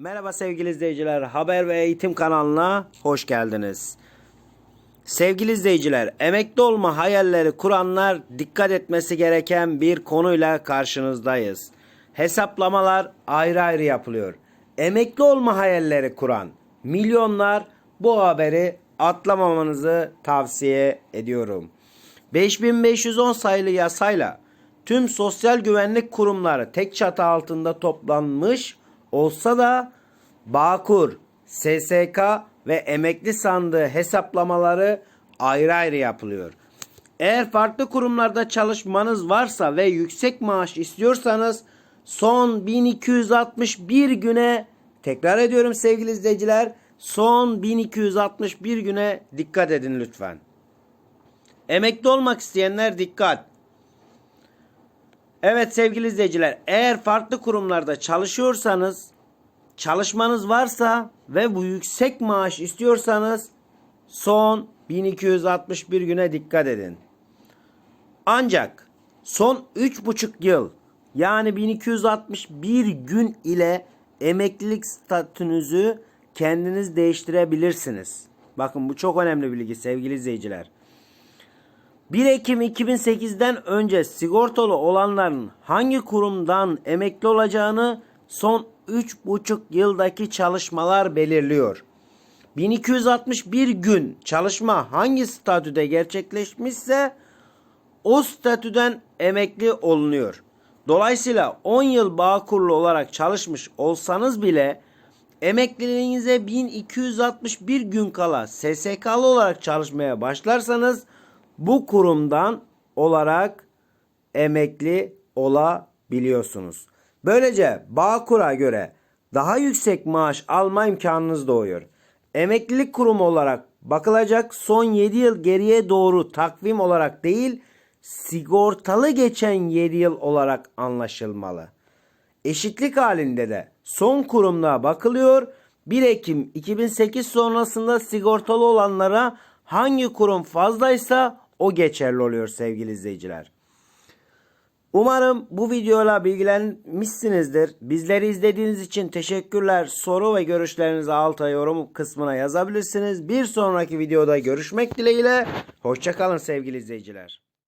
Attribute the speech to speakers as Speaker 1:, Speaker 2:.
Speaker 1: Merhaba sevgili izleyiciler. Haber ve Eğitim kanalına hoş geldiniz. Sevgili izleyiciler, emekli olma hayalleri kuranlar dikkat etmesi gereken bir konuyla karşınızdayız. Hesaplamalar ayrı ayrı yapılıyor. Emekli olma hayalleri kuran milyonlar bu haberi atlamamanızı tavsiye ediyorum. 5510 sayılı yasayla tüm sosyal güvenlik kurumları tek çatı altında toplanmış olsa da Bağkur, SSK ve emekli sandığı hesaplamaları ayrı ayrı yapılıyor. Eğer farklı kurumlarda çalışmanız varsa ve yüksek maaş istiyorsanız son 1261 güne tekrar ediyorum sevgili izleyiciler son 1261 güne dikkat edin lütfen. Emekli olmak isteyenler dikkat. Evet sevgili izleyiciler eğer farklı kurumlarda çalışıyorsanız çalışmanız varsa ve bu yüksek maaş istiyorsanız son 1261 güne dikkat edin. Ancak son 3,5 yıl yani 1261 gün ile emeklilik statünüzü kendiniz değiştirebilirsiniz. Bakın bu çok önemli bilgi sevgili izleyiciler. 1 Ekim 2008'den önce sigortalı olanların hangi kurumdan emekli olacağını son 3,5 yıldaki çalışmalar belirliyor. 1261 gün çalışma hangi statüde gerçekleşmişse o statüden emekli olunuyor. Dolayısıyla 10 yıl bağkurlu olarak çalışmış olsanız bile emekliliğinize 1261 gün kala SSK'lı olarak çalışmaya başlarsanız bu kurumdan olarak emekli olabiliyorsunuz. Böylece Bağkur'a göre daha yüksek maaş alma imkanınız doğuyor. Emeklilik kurumu olarak bakılacak son 7 yıl geriye doğru takvim olarak değil sigortalı geçen 7 yıl olarak anlaşılmalı. Eşitlik halinde de son kurumluğa bakılıyor. 1 Ekim 2008 sonrasında sigortalı olanlara hangi kurum fazlaysa o geçerli oluyor sevgili izleyiciler. Umarım bu videoyla bilgilenmişsinizdir. Bizleri izlediğiniz için teşekkürler. Soru ve görüşlerinizi alta yorum kısmına yazabilirsiniz. Bir sonraki videoda görüşmek dileğiyle. Hoşçakalın sevgili izleyiciler.